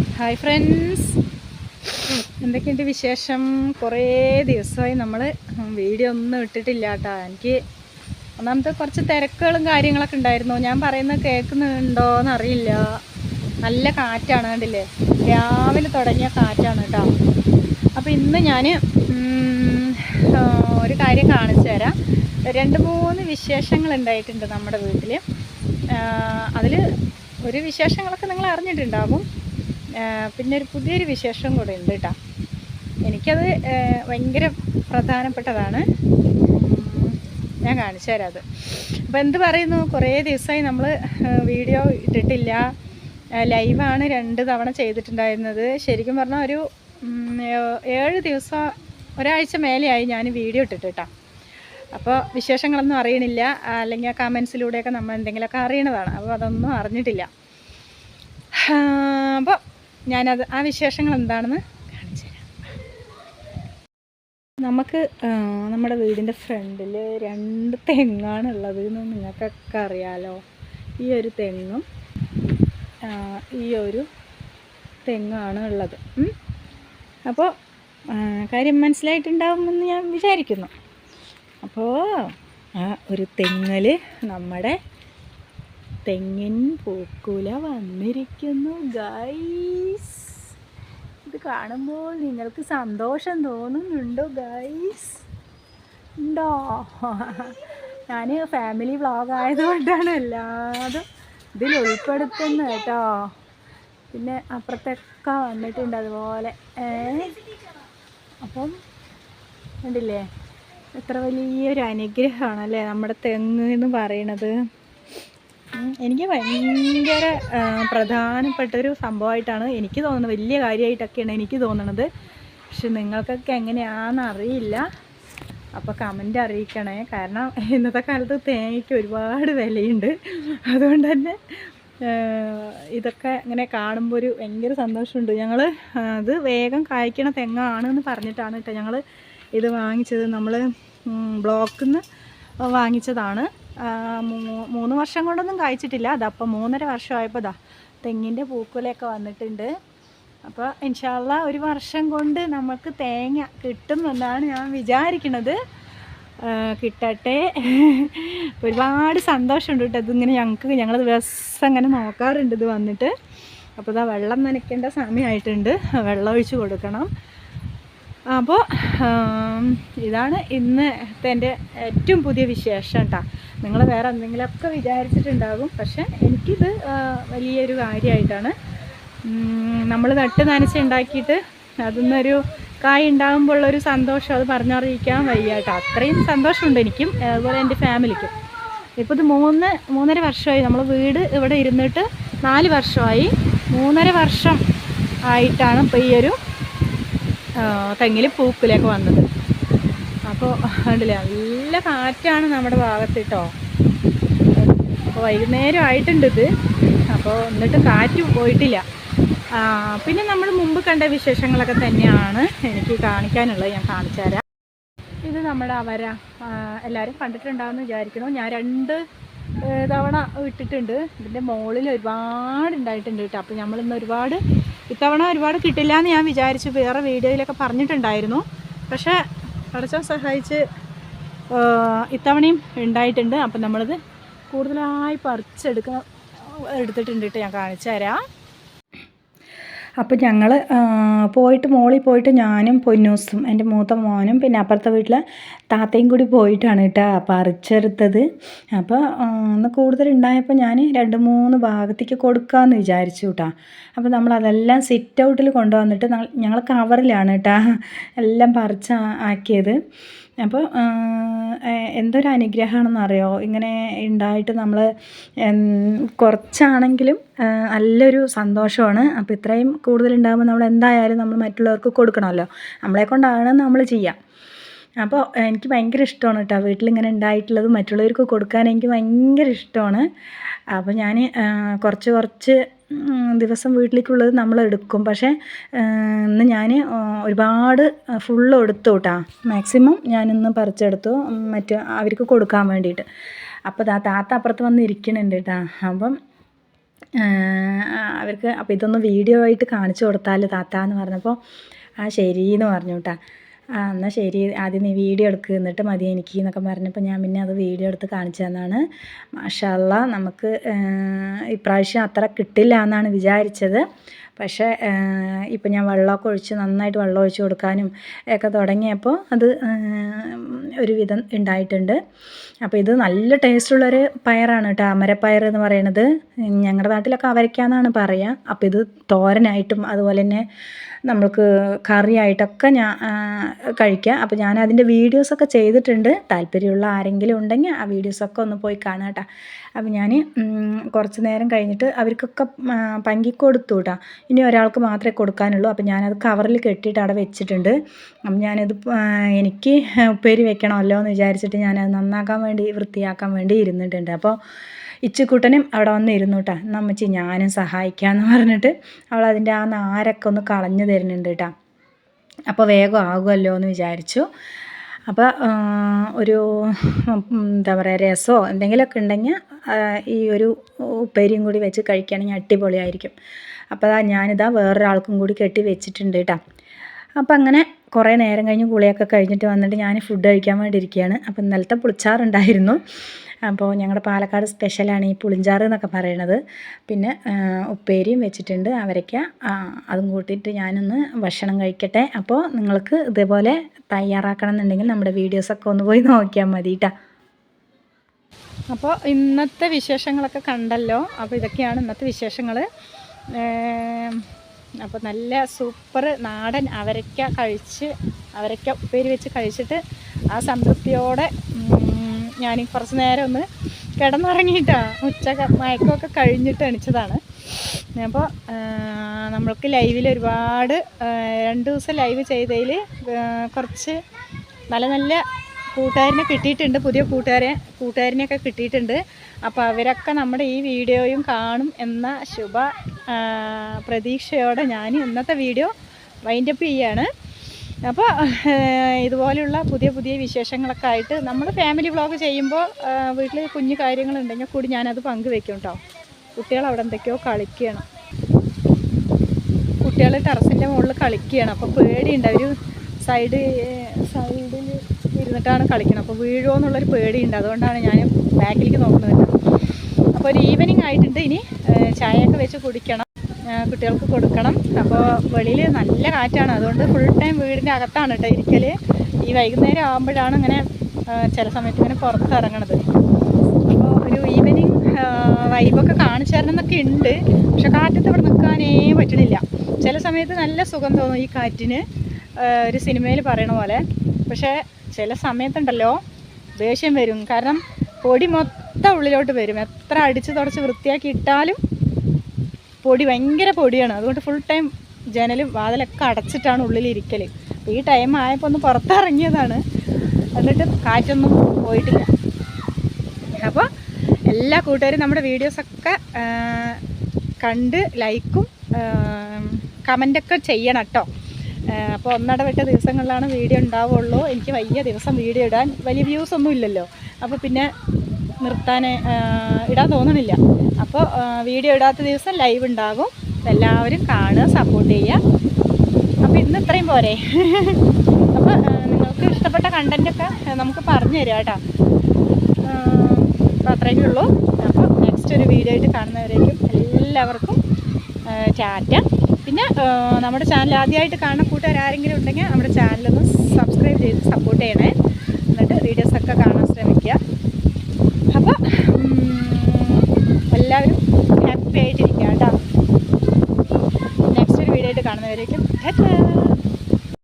Hi friends എന്തൊക്കെയുണ്ട് വിശേഷം? കുറേ ദിവസമായി നമ്മൾ വീഡിയോ ഒന്നും ഇട്ടിട്ടില്ല കേട്ടോ. എനിക്ക് ഒന്നാമത്തെ കുറച്ച് തിരക്കുകളും കാര്യങ്ങളൊക്കെ ഉണ്ടായിരുന്നു. ഞാൻ പറയുന്നത് കേൾക്കുന്നുണ്ടോ എന്നറിയില്ല നല്ല കാറ്റാണ് കണ്ടില്ലേ? രാവിലെ തുടങ്ങിയ കാറ്റാണ് കേട്ടോ. അപ്പോൾ ഇന്ന് ഞാൻ ഒരു കാര്യം കാണിച്ചു തരാം. രണ്ട് മൂന്ന് വിശേഷങ്ങൾ ഉണ്ടായിട്ടുണ്ട് നമ്മുടെ വീട്ടിൽ അതിൽ ഒരു വിശേഷങ്ങളൊക്കെ നിങ്ങൾ അറിഞ്ഞിട്ടുണ്ടാകും പിന്നെ ഒരു പുതിയൊരു വിശേഷം കൂടെ ഉണ്ട് കേട്ടോ എനിക്കത് ഭയങ്കര പ്രധാനപ്പെട്ടതാണ്. ഞാൻ കാണിച്ചു തരാം അത്. അപ്പോൾ എന്ത് പറയുന്നു? കുറേ ദിവസമായി നമ്മൾ വീഡിയോ ഇട്ടിട്ടില്ല. ലൈവാണ് രണ്ട് തവണ ചെയ്തിട്ടുണ്ടായിരുന്നത്. ശരിക്കും പറഞ്ഞാൽ ഒരു ഏഴ് ദിവസം ഒരാഴ്ച മേലെയായി ഞാൻ വീഡിയോ ഇട്ടിട്ട് കേട്ടോ അപ്പോൾ വിശേഷങ്ങളൊന്നും അറിയണില്ല. അല്ലെങ്കിൽ ആ കമൻസിലൂടെയൊക്കെ നമ്മൾ എന്തെങ്കിലുമൊക്കെ അറിയണതാണ്. അപ്പോൾ അതൊന്നും അറിഞ്ഞിട്ടില്ല. അപ്പോൾ ഞാനത് ആ വിശേഷങ്ങൾ എന്താണെന്ന് കാണിച്ചു തരാം. നമുക്ക് നമ്മുടെ വീടിന്റെ ഫ്രണ്ടിൽ രണ്ട് തെങ്ങാണ് ഉള്ളത് എന്ന് നിങ്ങൾക്കൊക്കെ അറിയാലോ. ഈ ഒരു തെങ്ങും ഈ ഒരു തെങ്ങാണ് ഉള്ളത്. അപ്പോൾ കാര്യം മനസ്സിലായിട്ടുണ്ടാവുമെന്ന് ഞാൻ വിചാരിക്കുന്നു. അപ്പോൾ ആ ഒരു തെങ്ങൽ നമ്മുടെ തെങ്ങിൻ പൂക്കുല വന്നിരിക്കുന്നു ഗൈസ് ഇത് കാണുമ്പോൾ നിങ്ങൾക്ക് സന്തോഷം തോന്നുന്നുണ്ടോ ഗൈസ് ഉണ്ടോ? ഞാൻ ഫാമിലി വ്ളോഗ് ആയതുകൊണ്ടാണ് എല്ലാതും ഇതിൽ ഉൾപ്പെടുത്തുന്നത് കേട്ടോ. പിന്നെ അപ്പുറത്തൊക്കെ വന്നിട്ടുണ്ട് അതുപോലെ. അപ്പം കണ്ടില്ലേ? എത്ര വലിയൊരു അനുഗ്രഹമാണല്ലേ നമ്മുടെ തെങ്ങ് എന്ന് പറയണത് എനിക്ക് ഭയങ്കര പ്രധാനപ്പെട്ട പ്രധാനപ്പെട്ടൊരു സംഭവമായിട്ടാണ് എനിക്ക് തോന്നുന്നത്. വലിയ കാര്യമായിട്ടൊക്കെയാണ് എനിക്ക് തോന്നുന്നത് പക്ഷെ നിങ്ങൾക്കൊക്കെ എങ്ങനെയാണെന്ന് അറിയില്ല. അപ്പോൾ കമന്റ് അറിയിക്കണേ. കാരണം ഇന്നത്തെ കാലത്ത് തേങ്ങയ്ക്ക് ഒരുപാട് വിലയുണ്ട്. അതുകൊണ്ട് തന്നെ ഇതൊക്കെ ഇങ്ങനെ കാണുമ്പോൾ ഒരു ഭയങ്കര സന്തോഷമുണ്ട്. ഞങ്ങൾ അത് വേഗം കായ്ക്കണ തെങ്ങാണെന്ന് പറഞ്ഞിട്ടാണ് കേട്ടോ ഞങ്ങൾ ഇത് വാങ്ങിച്ചത്. നമ്മൾ ബ്ലോക്കിൽ നിന്ന് വാങ്ങിച്ചതാണ്. മൂന്ന് വർഷം കൊണ്ടൊന്നും കായ്ച്ചിട്ടില്ല. അതപ്പോൾ മൂന്നര വർഷമായപ്പോൾ ദാ തെങ്ങിന്റെ പൂക്കുലയൊക്കെ വന്നിട്ടുണ്ട്. അപ്പോൾ ഇൻഷാല്ല ഒരു വർഷം കൊണ്ട് നമുക്ക് തേങ്ങ കിട്ടും എന്നാണ് ഞാൻ വിചാരിക്കുന്നത് കിട്ടട്ടെ. ഒരുപാട് സന്തോഷമുണ്ട് കേട്ടോ. ഇതിങ്ങനെ ഞങ്ങൾക്ക് ഞങ്ങൾ ദിവസം അങ്ങനെ നോക്കാറുണ്ട് ഇത് വന്നിട്ട്. അപ്പോൾ ഇതാ വെള്ളം നനയ്ക്കേണ്ട സമയമായിട്ടുണ്ട്. വെള്ളം ഒഴിച്ച് കൊടുക്കണം. അപ്പോൾ ഇതാണ് ഇന്നത്തെ എന്റെ ഏറ്റവും പുതിയ വിശേഷം കേട്ടോ നിങ്ങൾ വേറെ എന്തെങ്കിലുമൊക്കെ വിചാരിച്ചിട്ടുണ്ടാകും. പക്ഷേ എനിക്കിത് വലിയൊരു കാര്യമായിട്ടാണ് നമ്മൾ നട്ട് നനച്ച് ഉണ്ടാക്കിയിട്ട് അതിന്നൊരു കായ് ഉണ്ടാകുമ്പോൾ ഉള്ളൊരു സന്തോഷം അത് പറഞ്ഞറിയിക്കാൻ വയ്യ കേട്ടോ അത്രയും സന്തോഷമുണ്ട് എനിക്കും അതുപോലെ എന്റെ ഫാമിലിക്കും. ഇപ്പോൾ ഇത് മൂന്ന് മൂന്നര വർഷമായി. നമ്മൾ വീട് ഇവിടെ ഇരുന്നിട്ട് നാല് വർഷമായി. മൂന്നര വർഷം ആയിട്ടാണ് ഇപ്പോൾ ഈയൊരു തെങ്ങിൽ പൂക്കിലേക്ക് വന്നത്. അപ്പോൾ കണ്ടില്ലേ നല്ല കാറ്റാണ് നമ്മുടെ ഭാഗത്ത് കേട്ടോ അപ്പോൾ വൈകുന്നേരം ആയിട്ടുണ്ട് ഇത്. അപ്പോൾ എന്നിട്ട് കാറ്റ് പോയിട്ടില്ല. പിന്നെ നമ്മൾ മുമ്പ് കണ്ട വിശേഷങ്ങളൊക്കെ തന്നെയാണ് എനിക്ക് കാണിക്കാനുള്ളത്. ഞാൻ കാണിച്ചു ഇത് നമ്മുടെ അവര. എല്ലാവരും കണ്ടിട്ടുണ്ടാവുമെന്ന് വിചാരിക്കുന്നു. ഞാൻ രണ്ട് തവണ ഇട്ടിട്ടുണ്ട്. ഇതിന്റെ മുകളിൽ ഒരുപാട് ഉണ്ടായിട്ടുണ്ട് കേട്ടോ. അപ്പോൾ നമ്മളിന്ന് ഒരുപാട് ഇത്തവണ ഒരുപാട് കിട്ടില്ല എന്ന് ഞാൻ വിചാരിച്ചു. വേറെ വീഡിയോയിലൊക്കെ പറഞ്ഞിട്ടുണ്ടായിരുന്നു. പക്ഷേ അടച്ച സഹായിച്ച് ഇത്തവണയും ഉണ്ടായിട്ടുണ്ട്. അപ്പം നമ്മളിത് കൂടുതലായി പറിച്ചെടുക്കണം എടുത്തിട്ടുണ്ട് കേട്ടോ. ഞാൻ കാണിച്ചു തരാം. അപ്പോൾ ഞങ്ങൾ പോയിട്ട് മോളിൽ പോയിട്ട് ഞാനും പൊന്നൂസും എന്റെ മൂത്ത മോനും പിന്നെ അപ്പുറത്തെ വീട്ടിലെ താത്തയും കൂടി പോയിട്ടാണ് കേട്ടോ പറിച്ചെടുത്തത്. അപ്പോൾ ഒന്ന് കൂടുതലുണ്ടായപ്പോൾ ഞാൻ രണ്ട് മൂന്ന് ഭാഗത്തേക്ക് കൊടുക്കാമെന്ന് വിചാരിച്ചു കേട്ടോ. അപ്പോൾ നമ്മൾ അതെല്ലാം സിറ്റ് ഔട്ടിൽ കൊണ്ടുവന്നിട്ട് ഞങ്ങൾ കവറിലാണ് കേട്ടോ എല്ലാം പറിച്ച് ആക്കിയത്. അപ്പോൾ എന്തൊരു അനുഗ്രഹമാണെന്നറിയോ ഇങ്ങനെ ഉണ്ടായിട്ട് നമ്മൾ കുറച്ചാണെങ്കിലും നല്ലൊരു സന്തോഷമാണ്. അപ്പോൾ ഇത്രയും കൂടുതലുണ്ടാകുമ്പോൾ നമ്മൾ എന്തായാലും നമ്മൾ മറ്റുള്ളവർക്ക് കൊടുക്കണമല്ലോ. നമ്മളെ കൊണ്ടാണ് നമ്മൾ ചെയ്യുക അപ്പോൾ എനിക്ക് ഭയങ്കര ഇഷ്ടമാണ് കേട്ടോ വീട്ടിലിങ്ങനെ ഉണ്ടായിട്ടുള്ളത്. മറ്റുള്ളവർക്ക് കൊടുക്കാൻ എനിക്ക് ഭയങ്കര ഇഷ്ടമാണ്. അപ്പോൾ ഞാൻ കുറച്ച് കുറച്ച് ദിവസം വീട്ടിലേക്കുള്ളത് നമ്മൾ എടുക്കും പക്ഷേ ഇന്ന് ഞാൻ ഒരുപാട് ഫുള്ള് എടുത്തു കേട്ടോ മാക്സിമം ഞാനിന്ന് പറിച്ചെടുത്തു. മറ്റ് അവർക്ക് കൊടുക്കാൻ വേണ്ടിയിട്ട്. അപ്പോൾ താത്ത അപ്പുറത്ത് വന്ന് ഇരിക്കണുണ്ട് കേട്ടോ അപ്പം അവർക്ക് അപ്പോൾ ഇതൊന്ന് വീഡിയോ ആയിട്ട് കാണിച്ചു കൊടുത്താൽ താത്ത എന്ന് പറഞ്ഞപ്പോൾ ആ ശരി എന്ന് പറഞ്ഞു കേട്ടാ ആ എന്നാൽ ശരി. ആദ്യം നീ വീഡിയോ എടുക്ക് എന്നിട്ട് മതി എനിക്ക് എന്നൊക്കെ പറഞ്ഞപ്പോൾ ഞാൻ പിന്നെ അത് വീഡിയോ എടുത്ത് കാണിച്ചു തന്നാണ്. മാഷല്ല നമുക്ക് ഇപ്രാവശ്യം അത്ര കിട്ടില്ല എന്നാണ് വിചാരിച്ചത്. പക്ഷേ ഇപ്പം ഞാൻ വെള്ളമൊക്കെ ഒഴിച്ച് നന്നായിട്ട് വെള്ളം ഒഴിച്ച് കൊടുക്കാനും ഒക്കെ തുടങ്ങിയപ്പോൾ അത് ഒരുവിധം ഉണ്ടായിട്ടുണ്ട്. അപ്പോൾ ഇത് നല്ല ടേസ്റ്റുള്ളൊരു പയറാണ് കേട്ടോ. അമരപ്പയർ എന്ന് പറയുന്നത് ഞങ്ങളുടെ നാട്ടിലൊക്കെ അവരയ്ക്കാന്നാണ് പറയുക അപ്പോൾ ഇത് തോരനായിട്ടും അതുപോലെ തന്നെ നമ്മൾക്ക് കറിയായിട്ടൊക്കെ ഞാൻ കഴിക്കാം. അപ്പോൾ ഞാൻ അതിന്റെ വീഡിയോസൊക്കെ ചെയ്തിട്ടുണ്ട്. താല്പര്യമുള്ള ആരെങ്കിലും ഉണ്ടെങ്കിൽ ആ വീഡിയോസൊക്കെ ഒന്ന് പോയി കാണാം കേട്ടോ അപ്പോൾ ഞാൻ കുറച്ച് നേരം കഴിഞ്ഞിട്ട് അവർക്കൊക്കെ പങ്കി കൊടുത്തു കേട്ടോ ഇനി ഒരാൾക്ക് മാത്രമേ കൊടുക്കാനുള്ളൂ. അപ്പോൾ ഞാനത് കവറിൽ കെട്ടിയിട്ട് അവിടെ വെച്ചിട്ടുണ്ട്. അപ്പം ഞാനത് എനിക്ക് ഉപ്പേരി വെക്കണമല്ലോ എന്ന് വിചാരിച്ചിട്ട് ഞാനത് നന്നാക്കാൻ വേണ്ടി വൃത്തിയാക്കാൻ വേണ്ടി ഇരുന്നിട്ടുണ്ട്. അപ്പോൾ ഇച്ചിക്കുട്ടനും അവിടെ വന്ന് ഇരുന്നു നമ്മച്ചി ഞാനും സഹായിക്കാമെന്ന് പറഞ്ഞിട്ട് അവൾ അതിന്റെ ആ നാരൊക്കെ ഒന്ന് കളഞ്ഞു തരുന്നുണ്ട് കേട്ടോ അപ്പോൾ വേഗം ആകുമല്ലോ എന്ന് വിചാരിച്ചു. അപ്പോൾ ഒരു എന്താ പറയുക രസമോ എന്തെങ്കിലുമൊക്കെ ഉണ്ടെങ്കിൽ ഈ ഒരു ഉപ്പേരിയും കൂടി വെച്ച് കഴിക്കുകയാണെങ്കിൽ അടിപൊളിയായിരിക്കും. അപ്പോൾ ഞാനിതാ വേറൊരാൾക്കും കൂടി കെട്ടി വെച്ചിട്ടുണ്ട് കേട്ടോ അപ്പോൾ അങ്ങനെ കുറേ നേരം കഴിഞ്ഞ് കുളിയൊക്കെ കഴിഞ്ഞിട്ട് വന്നിട്ട് ഞാൻ ഫുഡ് കഴിക്കാൻ വേണ്ടി ഇരിക്കുകയാണ് അപ്പം ഇന്നലത്തെ പുളിച്ചാറുണ്ടായിരുന്നു. അപ്പോൾ ഞങ്ങളുടെ പാലക്കാട് സ്പെഷ്യലാണ് ഈ പുളിഞ്ചാറ് എന്നൊക്കെ പറയണത്. പിന്നെ ഉപ്പേരിയും വെച്ചിട്ടുണ്ട്. അവരയ്ക്ക അതും കൂട്ടിയിട്ട് ഞാനൊന്ന് ഭക്ഷണം കഴിക്കട്ടെ. അപ്പോൾ നിങ്ങൾക്ക് ഇതേപോലെ തയ്യാറാക്കണം എന്നുണ്ടെങ്കിൽ നമ്മുടെ വീഡിയോസൊക്കെ ഒന്ന് പോയി നോക്കിയാൽ മതി അപ്പോൾ ഇന്നത്തെ വിശേഷങ്ങളൊക്കെ കണ്ടല്ലോ. അപ്പോൾ ഇതൊക്കെയാണ് ഇന്നത്തെ വിശേഷങ്ങൾ അപ്പോൾ നല്ല സൂപ്പർ നാടൻ അവരയ്ക്ക കഴിച്ച് അവരയ്ക്ക ഉപ്പേരി വെച്ച് കഴിച്ചിട്ട് ആ സംതൃപ്തിയോടെ ഞാൻ കുറച്ച് നേരം ഒന്ന് കിടന്നുറങ്ങിയിട്ടാണ് ഉച്ച മയക്കമൊക്കെ കഴിഞ്ഞിട്ട് എണിച്ചതാണ്. അപ്പോൾ നമ്മൾക്ക് ലൈവിൽ ഒരുപാട് രണ്ട് ദിവസം ലൈവ് ചെയ്തതിൽ കുറച്ച് നല്ല നല്ല കൂട്ടുകാരനെ കിട്ടിയിട്ടുണ്ട്. പുതിയ കൂട്ടുകാരെ കൂട്ടുകാരനെയൊക്കെ കിട്ടിയിട്ടുണ്ട്. അപ്പോൾ അവരൊക്കെ നമ്മുടെ ഈ വീഡിയോയും കാണും എന്ന ശുഭ പ്രതീക്ഷയോടെ ഞാൻ ഇന്നത്തെ വീഡിയോ വൈൻഡപ്പ് ചെയ്യാണ്. അപ്പോൾ ഇതുപോലെയുള്ള പുതിയ പുതിയ വിശേഷങ്ങളൊക്കെ ആയിട്ട് നമ്മൾ ഫാമിലി വ്ളോഗ് ചെയ്യുമ്പോൾ വീട്ടിൽ കുഞ്ഞു കാര്യങ്ങളുണ്ടെങ്കിൽ കൂടി ഞാനത് പങ്കുവെക്കും കേട്ടോ കുട്ടികൾ അവിടെ എന്തൊക്കെയോ കളിക്കണം. കുട്ടികൾ ടെറസിന്റെ മുകളിൽ കളിക്കുകയാണ് അപ്പോൾ പേടിയുണ്ട്. അവർ സൈഡ് സൈഡിൽ ഇരുന്നിട്ടാണ് കളിക്കുന്നത് അപ്പോൾ വീഴുമോ എന്നുള്ളൊരു പേടിയുണ്ട്. അതുകൊണ്ടാണ് ഞാൻ ബാക്കിലേക്ക് നോക്കുന്നത് അപ്പോൾ ഒരു ഈവനിങ് ആയിട്ടുണ്ട്. ഇനി ചായയൊക്കെ വെച്ച് കുടിക്കണം. കുട്ടികൾക്ക് കൊടുക്കണം. അപ്പോൾ വെളിയിൽ നല്ല കാറ്റാണ്. അതുകൊണ്ട് ഫുൾ ടൈം വീടിന്റെ അകത്താണ് കേട്ടോ ഇരിക്കൽ ഈ വൈകുന്നേരം ആകുമ്പോഴാണ് ഇങ്ങനെ ചില സമയത്ത് ഇങ്ങനെ പുറത്തിറങ്ങണത് അപ്പോൾ ഒരു ഈവനിങ് വൈബൊക്കെ കാണിച്ചു തരണം എന്നൊക്കെ ഉണ്ട്. പക്ഷെ കാറ്റത്ത് ഇവിടെ നിൽക്കാനേ പറ്റണില്ല. ചില സമയത്ത് നല്ല സുഖം തോന്നും ഈ കാറ്റിന്. ഒരു സിനിമയിൽ പറയണ പോലെ. പക്ഷേ ചില സമയത്തുണ്ടല്ലോ ദേഷ്യം വരും. കാരണം പൊടി മൊത്തം ഉള്ളിലോട്ട് വരും? എത്ര അടിച്ച് തുടച്ച് വൃത്തിയാക്കി ഇട്ടാലും പൊടി ഭയങ്കര പൊടിയാണ്. അതുകൊണ്ട് ഫുൾ ടൈം ജനലും വാതിലൊക്കെ അടച്ചിട്ടാണ് ഉള്ളിലിരിക്കൽ അപ്പോൾ ഈ ടൈം ആയപ്പോൾ ഒന്ന് പുറത്തിറങ്ങിയതാണ്. എന്നിട്ട് കാറ്റൊന്നും പോയിട്ടില്ല. അപ്പോൾ എല്ലാ കൂട്ടുകാരും നമ്മുടെ വീഡിയോസൊക്കെ കണ്ട് ലൈക്കും കമന്റൊക്കെ ചെയ്യണം കേട്ടോ അപ്പോൾ ഒന്നടവിട്ട ദിവസങ്ങളിലാണ് വീഡിയോ ഉണ്ടാവുള്ളൂ. എനിക്ക് വലിയ ദിവസം വീഡിയോ ഇടാൻ വലിയ വ്യൂസ് ഒന്നും ഇല്ലല്ലോ. അപ്പോൾ പിന്നെ നിർത്താൻ ഇടാൻ തോന്നണില്ല. അപ്പോൾ വീഡിയോ ഇടാത്ത ദിവസം ലൈവ് ഉണ്ടാകും. എല്ലാവരും കാണുക സപ്പോർട്ട് ചെയ്യുക. അപ്പോൾ ഇന്ന് ഇത്രയും പോരെ. അപ്പോൾ നിങ്ങൾക്ക് ഇഷ്ടപ്പെട്ട കണ്ടന്റൊക്കെ നമുക്ക് പറഞ്ഞു തരാം കേട്ടോ. അപ്പോൾ അത്രയൊക്കെ ഉള്ളൂ. അപ്പോൾ നെക്സ്റ്റ് ഒരു വീഡിയോ ആയിട്ട് കാണുന്നവരേക്കും എല്ലാവർക്കും ടാറ്റ പിന്നെ നമ്മുടെ ചാനൽ ആദ്യമായിട്ട് കാണുന്ന കൂട്ടുകാർ ആരെങ്കിലും ഉണ്ടെങ്കിൽ നമ്മുടെ ചാനലൊന്ന് സബ്സ്ക്രൈബ് ചെയ്ത് സപ്പോർട്ട് ചെയ്യണേ. Assalamualaikum. Tata.